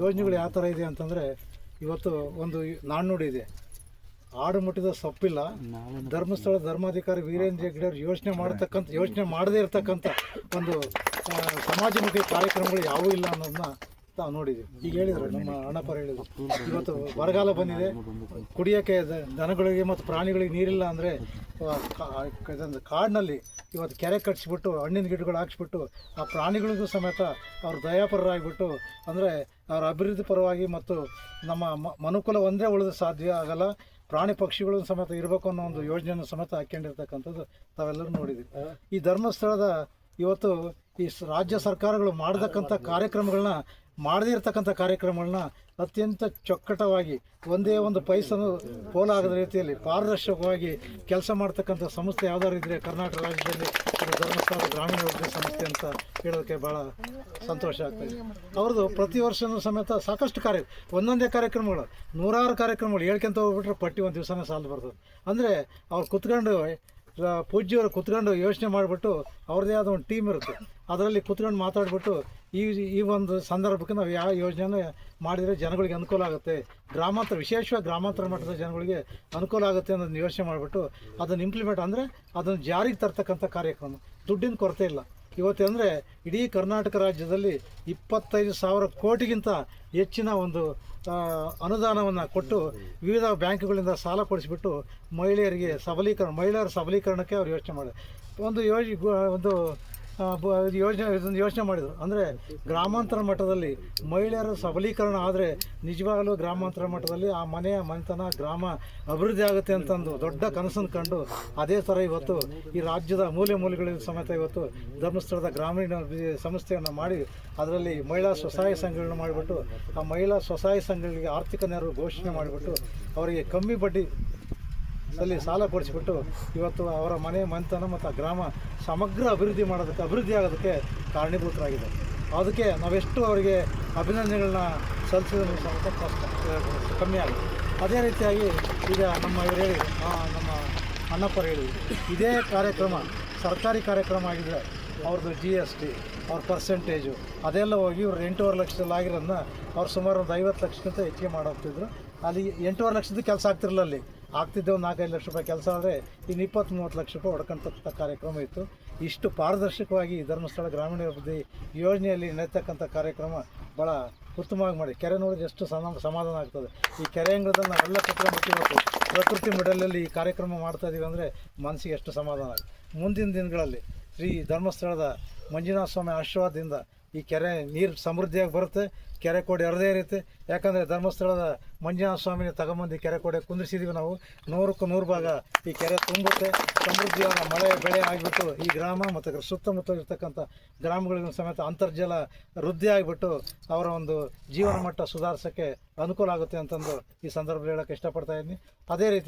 ಯೋಜನೆಗಳು ಯಾವ ಥರ ಇದೆ ಅಂತಂದರೆ, ಇವತ್ತು ಒಂದು ನಾಣ್ಣುಡಿ ಇದೆ. ಆಡು ಮುಟ್ಟಿದ ಸೊಪ್ಪಿಲ್ಲ. ಧರ್ಮಸ್ಥಳ ಧರ್ಮಾಧಿಕಾರಿ ವೀರೇಂದ್ರ ಹೆಗ್ಡೆಯವರು ಯೋಚನೆ ಮಾಡತಕ್ಕಂಥ, ಯೋಚನೆ ಮಾಡದೇ ಇರತಕ್ಕಂಥ ಒಂದು ಸಮಾಜಮುಖಿ ಕಾರ್ಯಕ್ರಮಗಳು ಯಾವೂ ಇಲ್ಲ ಅನ್ನೋದನ್ನ ತಾವು ನೋಡಿದ್ದೀವಿ ಈಗ ಹೇಳಿದ್ರು, ನಮ್ಮ ಅಣ್ಣಪ್ಪರು ಹೇಳಿದ್ರು. ಇವತ್ತು ಬರಗಾಲ ಬಂದಿದೆ. ಕುಡಿಯೋಕ್ಕೆ ದನಗಳಿಗೆ ಮತ್ತು ಪ್ರಾಣಿಗಳಿಗೆ ನೀರಿಲ್ಲ ಅಂದರೆ ಕಾಡಿನಲ್ಲಿ ಇವತ್ತು ಕೆರೆ ಕಟ್ಸಿಬಿಟ್ಟು, ಹಣ್ಣಿನ ಗಿಡಗಳು ಹಾಕ್ಸ್ಬಿಟ್ಟು, ಆ ಪ್ರಾಣಿಗಳಿಗೂ ಸಮೇತ ಅವ್ರು ದಯಾಪರರಾಗಿಬಿಟ್ಟು, ಅಂದರೆ ಅವರ ಅಭಿವೃದ್ಧಿ ಪರವಾಗಿ ಮತ್ತು ನಮ್ಮ ಮನುಕುಲ ಒಂದೇ ಉಳಿದು ಸಾಧ್ಯ ಆಗಲ್ಲ. ಪ್ರಾಣಿ ಪಕ್ಷಿಗಳನ್ನು ಸಮೇತ ಇರಬೇಕು ಅನ್ನೋ ಒಂದು ಯೋಜನೆಯನ್ನು ಸಮೇತ ಹಾಕ್ಕೊಂಡಿರ್ತಕ್ಕಂಥದ್ದು ತಾವೆಲ್ಲರೂ ನೋಡಿದ್ದೀವಿ ಈ ಧರ್ಮಸ್ಥಳದ ಇವತ್ತು ಈ ರಾಜ್ಯ ಸರ್ಕಾರಗಳು ಮಾಡತಕ್ಕಂಥ ಕಾರ್ಯಕ್ರಮಗಳನ್ನ, ಮಾಡದೇ ಇರತಕ್ಕಂಥ ಕಾರ್ಯಕ್ರಮಗಳನ್ನ ಅತ್ಯಂತ ಚೊಕ್ಕಟವಾಗಿ ಒಂದೇ ಒಂದು ಪೈಸನು ಪೋಲಾಗದ ರೀತಿಯಲ್ಲಿ ಪಾರದರ್ಶಕವಾಗಿ ಕೆಲಸ ಮಾಡ್ತಕ್ಕಂಥ ಸಂಸ್ಥೆ ಯಾವ್ದಾದ್ರು ಇದ್ರೆ ಕರ್ನಾಟಕ ರಾಜ್ಯದಲ್ಲಿ ಧರ್ಮಸ್ಥಳ ಗ್ರಾಮೀಣ ಅಭಿವೃದ್ಧಿ ಸಂಸ್ಥೆ ಅಂತ ಹೇಳೋದಕ್ಕೆ ಭಾಳ ಸಂತೋಷ ಆಗ್ತದೆ ಅವ್ರದ್ದು ಪ್ರತಿ ವರ್ಷನೂ ಸಮೇತ ಸಾಕಷ್ಟು ಕಾರ್ಯ ಒಂದೊಂದೇ ಕಾರ್ಯಕ್ರಮಗಳು, ನೂರಾರು ಕಾರ್ಯಕ್ರಮಗಳು ಹೇಳ್ಕೊಂತ ಹೋಗ್ಬಿಟ್ರೆ ಪಟ್ಟಿ ಒಂದು ದಿವಸನೇ ಸಾಲ ಬರ್ತದೆ. ಅಂದರೆ ಅವ್ರು ಕುತ್ಕೊಂಡು ಪೂಜ್ಯವರು ಕುತ್ಕೊಂಡು ಯೋಚನೆ ಮಾಡಿಬಿಟ್ಟು ಅವ್ರದ್ದೇ ಆದ ಒಂದು ಟೀಮ್ ಇರುತ್ತೆ. ಅದರಲ್ಲಿ ಕುತ್ಕೊಂಡು ಮಾತಾಡಿಬಿಟ್ಟು ಈ ಈ ಒಂದು ಸಂದರ್ಭಕ್ಕೆ ನಾವು ಯಾವ ಯೋಜನೆ ಮಾಡಿದರೆ ಜನಗಳಿಗೆ ಅನುಕೂಲ ಆಗುತ್ತೆ, ಗ್ರಾಮಾಂತರ, ವಿಶೇಷವಾಗಿ ಗ್ರಾಮಾಂತರ ಮಟ್ಟದ ಜನಗಳಿಗೆ ಅನುಕೂಲ ಆಗುತ್ತೆ ಅನ್ನೋದನ್ನ ಯೋಚನೆ ಮಾಡಿಬಿಟ್ಟು ಅದನ್ನು ಇಂಪ್ಲಿಮೆಂಟ್ ಅಂದರೆ ಅದನ್ನು ಜಾರಿಗೆ ತರ್ತಕ್ಕಂಥ ಕಾರ್ಯಕ್ರಮ. ದುಡ್ಡಿನ ಕೊರತೆ ಇಲ್ಲ. ಇವತ್ತು ಅಂದರೆ ಇಡೀ ಕರ್ನಾಟಕ ರಾಜ್ಯದಲ್ಲಿ ಇಪ್ಪತ್ತೈದು ಸಾವಿರ ಕೋಟಿಗಿಂತ ಹೆಚ್ಚಿನ ಒಂದು ಅನುದಾನವನ್ನು ಕೊಟ್ಟು ವಿವಿಧ ಬ್ಯಾಂಕ್ಗಳಿಂದ ಸಾಲ ಕೊಡಿಸಿಬಿಟ್ಟು ಮಹಿಳೆಯರಿಗೆ ಸಬಲೀಕರಣ, ಮಹಿಳೆಯರ ಸಬಲೀಕರಣಕ್ಕೆ ಅವರು ಯೋಚನೆ ಮಾಡಿದೆ ಒಂದು ಯೋಜ ಒಂದು ಯೋಜನೆ, ಇದೊಂದು ಯೋಚನೆ ಮಾಡಿದರು. ಅಂದರೆ ಗ್ರಾಮಾಂತರ ಮಟ್ಟದಲ್ಲಿ ಮಹಿಳೆಯರ ಸಬಲೀಕರಣ ಆದರೆ ನಿಜವಾಗಲೂ ಗ್ರಾಮಾಂತರ ಮಟ್ಟದಲ್ಲಿ ಆ ಮನೆಯ ಮನೆತನ, ಗ್ರಾಮ ಅಭಿವೃದ್ಧಿ ಆಗುತ್ತೆ ಅಂತಂದು ದೊಡ್ಡ ಕನಸನ್ನು ಕಂಡು ಅದೇ ಥರ ಇವತ್ತು ಈ ರಾಜ್ಯದ ಮೂಲೆ ಮೂಲೆಗಳಲ್ಲಿ ಸಮೇತ ಇವತ್ತು ಧರ್ಮಸ್ಥಳದ ಗ್ರಾಮೀಣ ಸಂಸ್ಥೆಯನ್ನು ಮಾಡಿ ಅದರಲ್ಲಿ ಮಹಿಳಾ ಸ್ವಸಹಾಯ ಸಂಘಗಳನ್ನ ಮಾಡಿಬಿಟ್ಟು ಆ ಮಹಿಳಾ ಸ್ವಸಹಾಯ ಸಂಘಗಳಿಗೆ ಆರ್ಥಿಕ ನೆರವು ಘೋಷಣೆ ಮಾಡಿಬಿಟ್ಟು ಅವರಿಗೆ ಕಮ್ಮಿ ಬಡ್ಡಿ ಅಲ್ಲಿ ಸಾಲ ಕೊಡಿಸ್ಬಿಟ್ಟು ಇವತ್ತು ಅವರ ಮನೆ ಮನೆತನ ಮತ್ತು ಆ ಗ್ರಾಮ ಸಮಗ್ರ ಅಭಿವೃದ್ಧಿ ಮಾಡೋದಕ್ಕೆ, ಅಭಿವೃದ್ಧಿ ಆಗೋದಕ್ಕೆ ಕಾರಣೀಭೂತರಾಗಿದೆ. ಅದಕ್ಕೆ ನಾವೆಷ್ಟು ಅವರಿಗೆ ಅಭಿನಂದನೆಗಳನ್ನ ಸಲ್ಲಿಸಿದ್ರು ಕಷ್ಟ ಕಮ್ಮಿ ಆಗಿದೆ. ಅದೇ ರೀತಿಯಾಗಿ ಈಗ ನಮ್ಮ ಇವರು ಹೇಳಿ ನಮ್ಮ ಅಣ್ಣಪ್ಪರು ಹೇಳಿ, ಇದೇ ಕಾರ್ಯಕ್ರಮ ಸರ್ಕಾರಿ ಕಾರ್ಯಕ್ರಮ ಆಗಿದೆ ಅವ್ರದ್ದು ಜಿ ಎಸ್ ಟಿ ಅವ್ರ ಪರ್ಸೆಂಟೇಜು ಅದೆಲ್ಲ ಹೋಗಿ ಇವ್ರು ಎಂಟೂವರೆ ಲಕ್ಷದಲ್ಲಿ ಆಗಿರೋದನ್ನ ಅವ್ರು ಸುಮಾರು ಒಂದು ಐವತ್ತು ಲಕ್ಷಕ್ಕಿಂತ ಹೆಚ್ಚಿಗೆ ಮಾಡೋಗ್ತಿದ್ರು ಅಲ್ಲಿ ಎಂಟೂವರೆ ಲಕ್ಷದ ಕೆಲಸ ಆಗ್ತಿರಲಿಲ್ಲ ಅಲ್ಲಿ. ಆಗ್ತಿದ್ದೆ ಒಂದು ನಾಲ್ಕೈದು ಲಕ್ಷ ರೂಪಾಯಿ ಕೆಲಸ ಆದರೆ ಇನ್ನು ಇಪ್ಪತ್ತು ಮೂವತ್ತು ಲಕ್ಷ ರೂಪಾಯಿ ಹೊಡ್ಕೊಂತಕ್ಕಂಥ ಕಾರ್ಯಕ್ರಮ ಇತ್ತು. ಇಷ್ಟು ಪಾರದರ್ಶಕವಾಗಿ ಧರ್ಮಸ್ಥಳ ಗ್ರಾಮೀಣ ಅಭಿವೃದ್ಧಿ ಯೋಜನೆಯಲ್ಲಿ ನಡೀತಕ್ಕಂಥ ಕಾರ್ಯಕ್ರಮ ಭಾಳ ಉತ್ತಮವಾಗಿ ಮಾಡಿ ಕೆರೆ ನೋಡಿದ್ರೆ ಎಷ್ಟು ಸಮ, ಸಮಾಧಾನ ಆಗ್ತದೆ. ಈ ಕೆರೆ ಅಂಗಳದಲ್ಲಿ ನಾವೆಲ್ಲ ಕುತ್ಕೊಂಡ್ಬಿಟ್ಟು ಇವತ್ತು ಪ್ರಕೃತಿ ಮಿಡಲಲ್ಲಿ ಈ ಕಾರ್ಯಕ್ರಮ ಮಾಡ್ತಾ ಇದ್ದೀವಿ ಅಂದರೆ ಮನಸ್ಸಿಗೆ ಎಷ್ಟು ಸಮಾಧಾನ ಆಗುತ್ತೆ. ಮುಂದಿನ ದಿನಗಳಲ್ಲಿ ಶ್ರೀ ಧರ್ಮಸ್ಥಳದ ಮಂಜುನಾಥ ಸ್ವಾಮಿ ಆಶೀರ್ವಾದದಿಂದ ಈ ಕೆರೆ ನೀರು ಸಮೃದ್ಧಿಯಾಗಿ ಬರುತ್ತೆ. ಕೆರೆ ಕೋಡಿ ಎರಡದೇ ಇರುತ್ತೆ. ಯಾಕಂದರೆ ಧರ್ಮಸ್ಥಳದ ಮಂಜುನಾಥ ಸ್ವಾಮಿನ ತಗೊಂಬಂದು ಕೆರೆ ಕೋಡೆ ಕುಂದಿರಿಸಿದ್ದೀವಿ ನಾವು. ನೂರಕ್ಕೂ ನೂರು ಭಾಗ ಈ ಕೆರೆ ತುಂಬುತ್ತೆ. ಸಮೃದ್ಧಿಯಾದ ಮಳೆ, ಬೆಳೆ ಆಗಿಬಿಟ್ಟು ಈ ಗ್ರಾಮ ಮತ್ತು ಸುತ್ತಮುತ್ತ ಇರ್ತಕ್ಕಂಥ ಗ್ರಾಮಗಳಿಗೂ ಸಮೇತ ಅಂತರ್ಜಲ ವೃದ್ಧಿ ಆಗಿಬಿಟ್ಟು ಅವರ ಒಂದು ಜೀವನ ಮಟ್ಟ ಸುಧಾರಿಸೋಕ್ಕೆ ಅನುಕೂಲ ಆಗುತ್ತೆ ಅಂತಂದು ಈ ಸಂದರ್ಭದಲ್ಲಿ ಹೇಳೋಕ್ಕೆ ಇಷ್ಟಪಡ್ತಾ ಇದ್ದೀನಿ. ಅದೇ ರೀತಿ